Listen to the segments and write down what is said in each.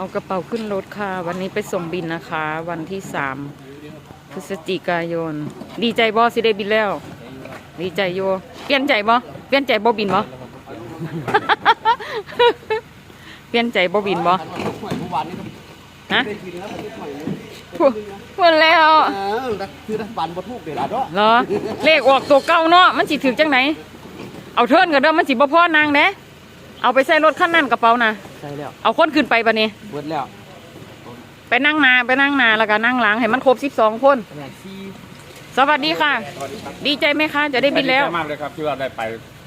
เอากระเป๋าขึ้นรถค่ะ วันนี้ไปส่งบินนะคะ วันที่สามพฤศจิกายน ดีใจบอสิได้บินแล้ว ดีใจโยเปลี่ยนใจบอเปลี่ยนใจบอบินบอเปลี่ยนใจบอบินบอหวยเมื่อวานนี้ก็ฮะได้กินแล้วไม่ได้หวยเลยพูดพูดแล้วเออคือรัฐบาลบ่ถูกเด็ดอะเนาะเหรอเลขออกตัวเก่าเนาะมันสิถึกจังไหน เอาเทิร์นกันเด้อมันสิบ่พอนางเด้เอาไปใส่รถคันนั้นกระเป๋านะ ใช่แล้วเอาคนขึ้นไปบัดนี้เบิดแล้วไปนั่งนาไปนั่งนาแล้วก็นั่งหลังให้มันครบ12คน ขนาดซีสวัสดีค่ะ ดีใจไหมคะจะได้บินแล้วดีใจมากเลยครับที่ว่าได้ไป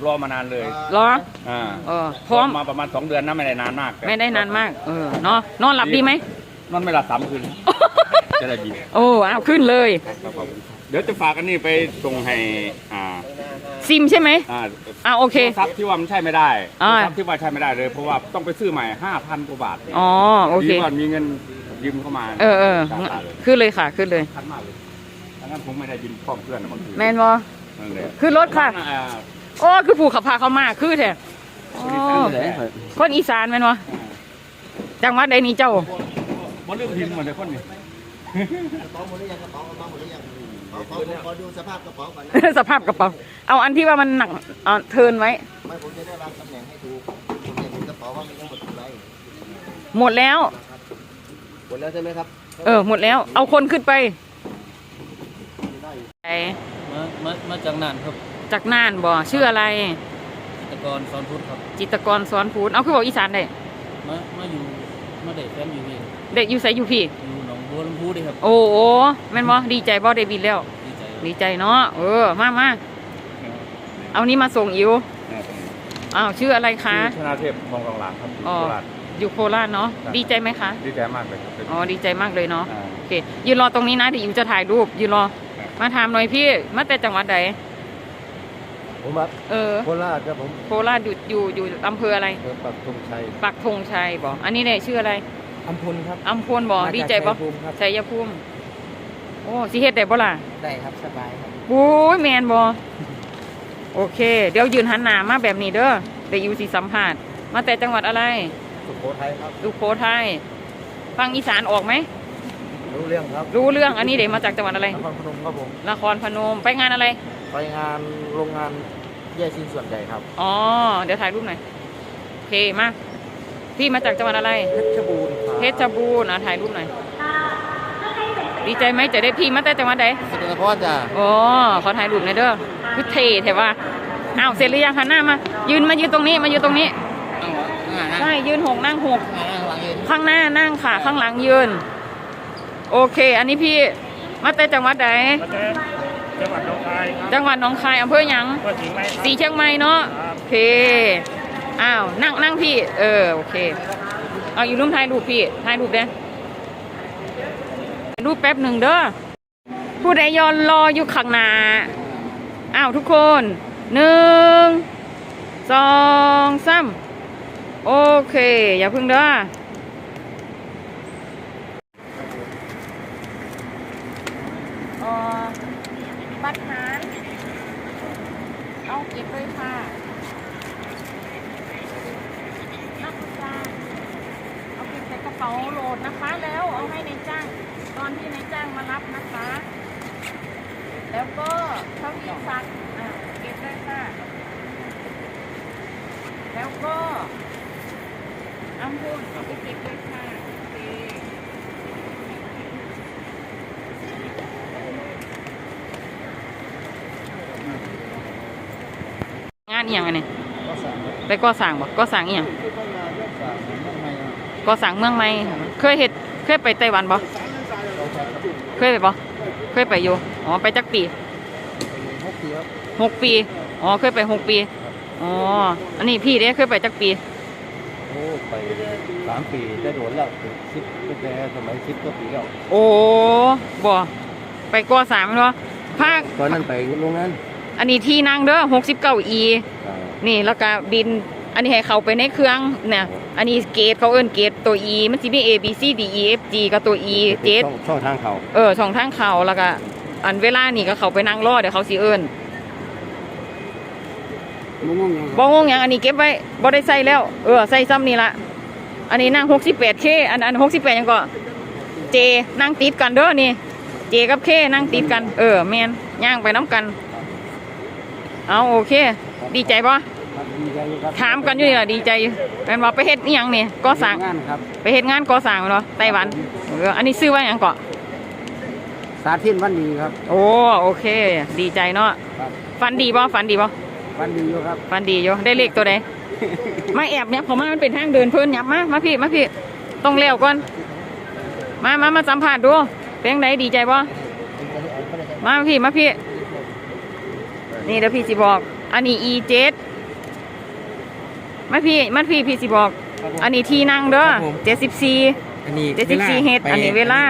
รอมานานเลยเหรออ่าเออพร้อมมาประมาณสองเดือนนะไม่ได้นานมากแต่ไม่ได้นานมาก เออเนาะนอนหลับดีไหม นอนไม่หลับสามคืน จะได้บินโอ้เอาขึ้นเลย ครับผมเดี๋ยวจะฝากอันนี้ไปส่งให้อ่า ซิมใช่ไหมอ่าอ่าโอเค ทรัพย์ที่ว่ามันใช่ไม่ได้อ่า ทรัพย์ที่ว่าใช่ไม่ได้เลย เพราะว่าต้องไปซื้อใหม่ห้าพันกว่าบาทอ๋อโอเค ดีกว่ามีเงินยืมเข้ามาเออเออจ่ายตาเลยขึ้นเลยค่ะ ขึ้นเลยทันมากเลยดังนั้นผมไม่ได้บินพร้อมเพื่อนนะบางทีแมนบอนั่นเลยขึ้นรถค่ะ อ่าโอ้คือผูกขับพาเขามาคือแท้อ๋อคนอีสานแมนบอจังหวัดใดนี่เจ้า บ่เรื่องพิมพ์หมดเลยคนนี้กระเป๋าหมดหรือยังกระเป๋ากระเป๋าหมดหรือยังขอขอผมขอดูสภาพกระเป๋าก่อนนะสภาพกระเป๋า เอาอันที่ว่ามันหนักเอาเทิร์นไว้ ไม่ผมจะได้วางตำแหน่งให้ถูกผมจะเห็นกระเป๋าว่ามีทั้งหมดกี่ใบหมดแล้ว หมดแล้วใช่ไหมครับเออ หมดแล้ว เอาคนขึ้นไปไปมามามาจากน่านครับจากน่านบ่ชื่ออะไรจิตรกรสอนพุทธครับจิตรกรสอนพูดเอาคือบอกอีสานได้มามาอยู่มาเด็กแฟนอยู่นี่เด็กอยู่ไสอยู่พี่อยู่หนอง บัวลำพูเด้ครับ โอ้โหแม่นบ่ดีใจบ่ได้บินแล้ว ดีใจครับดีใจเนาะเออมามาเอานี้มาส่งอิวอ้าวชื่ออะไรคะชื่อชนะเทพทองรองหลางครับอยู่อ๋อโคราชอยู่โคราชเนาะครับดีใจไหมคะ ดีใจมากเลยครับเป็นอ๋อดีใจมากเลยเนาะอ่าโอเคยืนรอตรงนี้นะเดี๋ยวอิวจะถ่ายรูปยืนรอครับมาถามหน่อยพี่มาแต่จังหวัดใดผมครับเออโคราชครับผมโคราชอยู่อยู่อยู่อำเภออะไรเออปักธงชัยปักธงชัยบ่อันนี้เนี่ยชื่ออะไร อัมพลครับอำพลบ่มาจากดีใจบ่ชัยภูมิครับ ชัยภูมิโอ้สิเฮ็ดได้บ่ล่ะได้ครับสบายครับ โอ้ยแมนบ่โอเค เดี๋ยวยืนหันหน้ามาแบบนี้เด้อเดี๋ยวอิวสิสัมภาษณ์มาแต่จังหวัดอะไรสุโขทัยครับ สุโขทัยฟังอีสานออกไหม รู้เรื่องครับรู้เรื่องอันนี้เด็กมาจากจังหวัดอะไร นครพนมครับผม นครพนมไปงานอะไร ไปงานโรงงานแยกชิ้นส่วนใหญ่ครับ อ๋อ เดี๋ยวถ่ายรูปหน่อย โอเค มา พี่มาจากจังหวัดอะไร เพชรบูรณ์ครับเพชรบูรณ์อะถ่ายรูปหน่อย ดีใจไหมจะได้พี่มาแต่จังหวัดใดสกลนครจ้ะอ๋อขอถ่ายรูปหน่อยเด้อคือเท่แถวว่าอ้าวเสร็จหรือยังคะหน้ามา ยืนมายืนตรงนี้มายืนตรงนี้ใช่ยืนหกนั่งหกข้างหน้านั่งค่ะข้างหลังยืน โอเค อันนี้พี่มาแต่จังหวัดใดจังหวัดหนองคายครับจังหวัดหนองคายอำเภอหยังก็ถึงไหมครับสีเชียงใหม่เนาะโอเค อ้าว นั่งนั่งพี่ เออ โอเค เอาอยู่รูปถ่ายรูปพี่ถ่ายรูปเด้รูปแป๊บหนึ่งเด้อ ผู้ใดยอนรออยู่ข้างหน้า อ้าวทุกคน หนึ่ง สองสามโอเค อย่าพึ่งเด้อบัตรหารเอาเก็บเลยค่ะนักจ้างเอาเก็บใส่กระ เป๋าโหลดนะคะแล้วเอาให้ในายจ้าง ตอนที่ในายจ้างมารับนะคะ แล้วก็เท่าที่ซักอะเก็บเลยค่ะ แล้วก็อัมพูนเอาไปเก็บเลยค่ะโอเคงานอีหยังอันนี้ไปก่อสร้างบ่ก่อสร้างอีหยัง ก่อสร้างเมืองใหม่เคยเฮ็ดเคยไปไต้หวันบ่เคยไปบ่เคยไปอยู่อ๋อไปจักปีหกปีครับหกปีอ๋อเคยไปหกปีอ๋ออันนี้พี่เด้เคยไปจักปีโอ้ไปสามปีได้โดนแล้วสิบตั้งแต่สมัยสิบกว่าปีแล้วโอ้บ่ไปก่อสร้างแม่นบ่ภาคตอนนั้นไปโรงงานอันนี้ที่นั่งเด้อ69 e อ่านี่แล้วก็บิน อันนี้ให้เข้าไปในเครื่องเนี่ยอันนี้เกตเขาเอิ้นเกตตัว E มันสิมี A B C D E F G กับตัว E เจ็ดช่องช่องทางเขาเออช่องทางเขาแล้วก็อันเวลานี่ก็เขาไปนั่งรอเดี๋ยวเขาสิเอิ้นงงยังบ่งงหยังอันนี้เก็บไว้บ่ได้ใส่แล้ว เออใส่ซ้ำนี่ละอันนี้นั่งหกสิบแปดเคอันอันหกสิบแปดยังก็เจนั่งติดกันเด้อนี่เจกับเคนั่งติดกัน เออแมนย่างไปน้ำกัน เอาโอเค ดีใจปะครับ ดีใจครับถามกันอยู่นี่ล่ะดีใจอยู่แม่นว่าไปเฮ็ดอีหยังนี่ก่อสร้างงานครับ ไปเฮ็ดงานก่อสร้างเนาะไต้หวันเอออันนี้ซื้อว่าหยังเกาะสาธิตวันดีครับ โอ้โอเค ดีใจเนาะครับฟันดีบ่ฟันดีบ่วันดีอยู่ครับฟันดีอยู่ได้เลขตัวใดมาแอบเนี่ยผมว่ามันเป็นทางเดินเพิ่นยับมามาพี่มาพี่ต้องเร็วก่อนมามามาสัมผัสดูเป็นจังไดดีใจบ่มาพี่มาพี่นี่เดี๋ยวพี่สิบอก อันนี้ E7 มาพี่มาพี่พี่สิบอกอันนี้ที่นั่งเด้อ74อันนี้74เฮ็ดอันนี้เวลา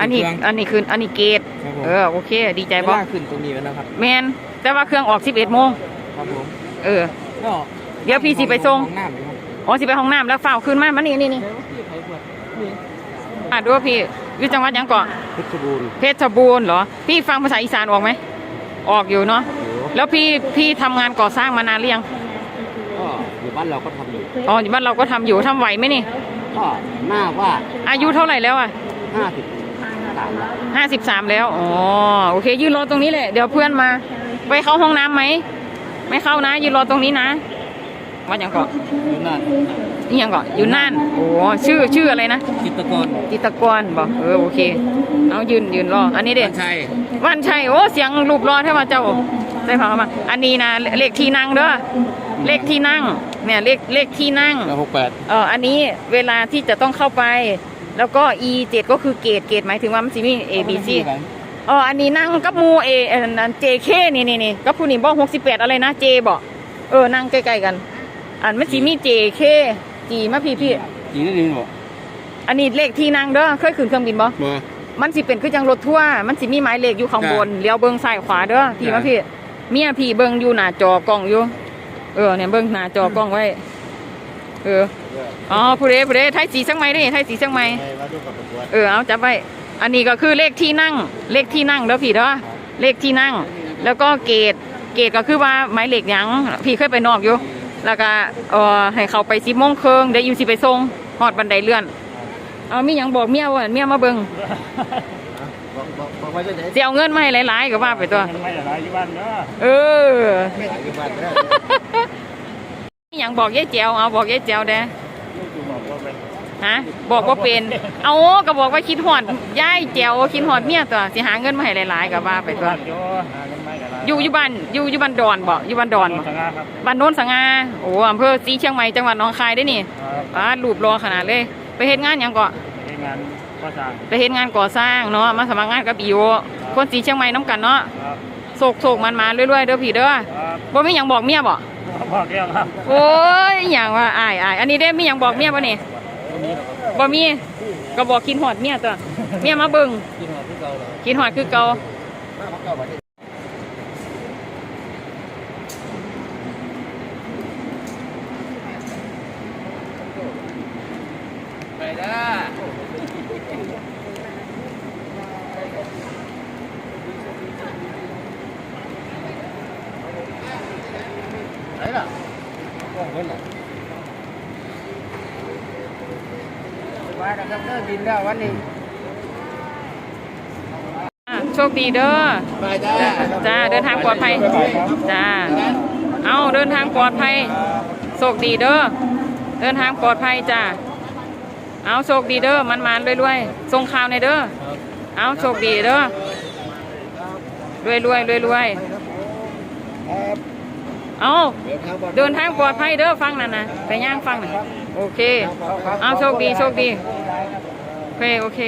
อันนี้อันนี้คืออันนี้เกตครับผม เออโอเค ดีใจเวบ่ลาขึ้นตรงนี้แล้วนะครับแมนแต่ว่าเครื่องออก11โมงครับผมเออ ก็เดี๋ยวพี่สิไปส่งห้อน้ำเลยครับอ๋อสิไปห้องน้ำแล้วฝ้าวขึ้นมามานี่นี่นี่อะดูว่าพี่อยู่จังหวัดหยังเกาะเพชรบูรณ์เพชรบูรณ์เหรอ พี่ฟังภาษาอีสานออกไหม ออกอยู่เนาะแล้วพี่พี่ทำงานก่อสร้างมานานหรือยังก็ อยู่บ้านเราก็ทำอยู่อ๋ออยู่บ้านเราก็ทำอยู่ทำไหวไหมนี่ ก็หน้าว่าอายุเท่าไหร่แล้วอะห้าสิบสามห้าสิบสามแล้ว อ๋อ โอเค ยืนรอตรงนี้แหละเดี๋ยวเพื่อนมา ไปเข้าห้องน้ำไหม ไม่เข้านะ ยืนรอตรงนี้นะ ว่าอย่างเกาะอยู่นั่นนี่ยังเกาะอยู่น่านโอ้ชื่อชื่ออะไรนะ จิตรกรจิตรกรบอกเออโอเคเอายืนยืนรอ อันนี้เด็ใช่วันชัยโอ้เสียงรูปรอแท้ว่าเจ้าได้ฟังมา อันนี้นะเลขที่นั่งเด้อ เลขที่นั่ง เนี่ยเลขเลขที่นั่งแล้วหกแปดเอออันนี้เวลาที่จะต้องเข้าไป แล้วก็ e 7ก็คือเกตเกตหมายถึงว่ามันสิมี a b c อ๋ออันนี้นั่งกับหมูเอเอ่อนั่น JK นี่นี่นี่กับผู้นี่บอก68อะไรนะ J บอกเออนั่งใกล้ๆกัน อันมันสิมี JK จีมาพี่พี่จีได้ดีบ่อันนี้เลขที่นั่งเด้อเคยขึ้นเครื่องบินบ่บ่มันสิเป็นคือจังรถทั่วร์มันสิมีหมายเลขอยู่ข้างบนเลี้ยวเบิ่งซ้ายขวาเด้อพี่มาพี่เมียพี่เบิ่งอยู่หน้าจอกล้องอยู่ เออเนี่ยเบิ่งหน้าจอกล้องไว้ เออ อ๋อผู้ใดผู้ใดไทยสีสังไหมนี่ไทยสีสังไหมไปว่าดูกับประกวดเออเอาจับไว้ อันนี้ก็คือเลขที่นั่ง เลขที่นั่งเด้อพี่เด้อเลขที่นั่ง แล้วก็เกตเกตก็คือว่าหมายเลขหยังพี่เคยไปนอกอยู่ แล้วก็เออให้เขาไปสิบโมงครึ่งเดี๋ยวอยู่สิไปส่งฮอดบันไดเลื่อน เอามีหยังบอกเมียว่าเมียมาเบิ่งบอกบอกบอกไว้เลยไหนสิเอาเงินมาให้หลายๆก็ว่าไปตัวมันไม่อะไรอยู่บ้านเนาะเออไม่หลา ยอยู่บ้านก็ได้มีหยังบอกยายแจวเอาบอกยายแจวเด้ลูกจูบอกว่าเป็นฮะบอกว่าเป็น เอาก็บอกว่าคิดฮอดยายแจวคิดฮอดเมียตัวสิหาเงินมาให้หลายๆก็ว่าไปตัวบ้านโยหาเงินไม่อะไรอยู่อยู่บ้านอยู่อยู่บ้านดอนบ่อยู่บ้านดอนบ่สง่าครับบ้านโน้นสง่าโอ้อำเภอสีเชียงใหม่จังหวัดหนองคายได้นี่ครับป้าดรูปรอขนาดเลย ไปเฮ็ดงานหยังก็ในงานก็สร้างไปเฮ็ดงานก่อสร้างเนาะมาสมัครงานกับอีโอคนสีเชียงใหม่น้ำกันเนาะครับโศกโศกมันมาเรื่อยๆเด้อพี่เด้อครับบ่มีหยังบอกเมียบ่ บอกแล้วครับโอ้ยอหย่างว่าอายอายอันนี้ได้มีหยังบอกเมียบ่นี่บ่มีก็บอกคิดฮอดเมียตัวเมียมาเบิ่งที่หอที่เก่าเลยคิดฮอดคือเก่าไปด้าไหนล่ะก็เห็นล่ะ ว่าแล้วครับเลิกบินแล้ววันนี้อะโชคดีเด้อ ไปจ้าจ้าเดินทางปลอดภัย จ้า เอาเดินทางปลอดภัย โชคดีเด้อ เดินทางปลอดภัยจ้า เอาโชคดีเด้อ มันมันๆรวยๆส่งข่าวในอยเด้อ เอาโชคดีเด้อรวยรวยรวยรวยๆเอาเดินทางปลอดภัยเด้อฟังนั่นนะไปย่างฟังน่ะ โอเค เอาโชคดีโชคดี โอเค โอเค